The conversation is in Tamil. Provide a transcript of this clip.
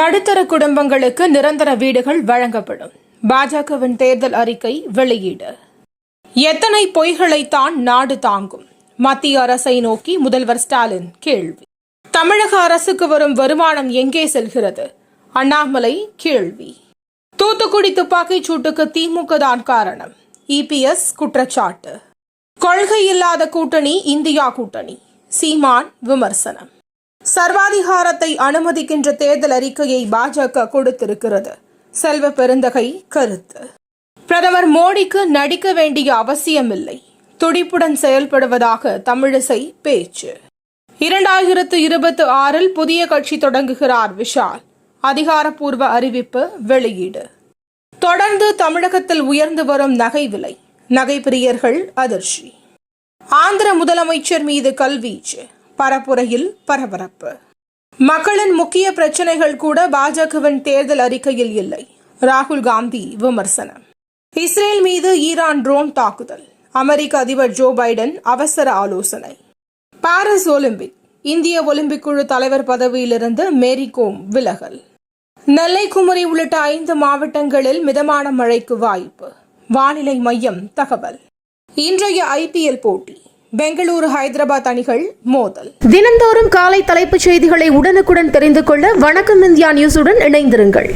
நடுத்தர குடும்பங்களுக்கு நிரந்தர வீடுகள் வழங்கப்படும். பாஜகவின் தேர்தல் அறிக்கை வெளியீடு. எத்தனை பொய்களைத்தான் நாடு தாங்கும்? மத்திய அரசை நோக்கி முதல்வர் ஸ்டாலின் கேள்வி. தமிழக அரசுக்கு வரும் வருமானம் எங்கே செல்கிறது? அண்ணாமலை கேள்வி. தூத்துக்குடி துப்பாக்கிச் சூட்டுக்கு திமுக தான் காரணம். இபிஎஸ் குற்றச்சாட்டு. கொள்கை இல்லாத கூட்டணி இந்தியா கூட்டணி. சீமான் விமர்சனம். சர்வாதிகாரத்தை அனுமதிக்கின்ற தேர்தல் அறிக்கையை பாஜக கொடுத்திருக்கிறது. செல்வ பெருந்தகை கருத்து. பிரதமர் மோடிக்கு நடிக்க வேண்டிய அவசியமில்லை. துடிப்புடன் செயல்படுவதாக தமிழிசை பேச்சு. இரண்டாயிரத்து இருபத்தி ஆறில் புதிய கட்சி தொடங்குகிறார் விஷால். அதிகாரப்பூர்வ அறிவிப்பு வெளியீடு. தொடர்ந்து தமிழகத்தில் உயர்ந்து வரும் நகை விலை. நகை பிரியர்கள் அதிர்ச்சி. ஆந்திர முதலமைச்சர் மீது கல்வீச்சு பரப்புரையில் பரபரப்பு. மக்களின் முக்கிய பிரச்சனைகள் கூட பாஜகவின் தேர்தல் அறிக்கையில் இல்லை. ராகுல் காந்தி விமர்சனம். இஸ்ரேல் மீது ஈரான் ட்ரோன் தாக்குதல். அமெரிக்க அதிபர் ஜோ பைடன் அவசர ஆலோசனை. Paris Olympic. இந்திய ஒலிம்பிக் குழு தலைவர் பதவியிலிருந்து மேரி கோம் விலகல். நெல்லை குமரி உள்ளிட்ட ஐந்து மாவட்டங்களில் மிதமான மழைக்கு வாய்ப்பு. வானிலை மையம் தகவல். இன்றைய ஐபிஎல் போட்டி. பெங்களூரு ஹைதராபாத் அணிகள் மோதல். தினந்தோறும் காலை தலைப்புச் செய்திகளை உடனுக்குடன் தெரிந்து கொள்ள வணக்கம் இந்தியா நியூஸுடன் இணைந்திருங்கள்.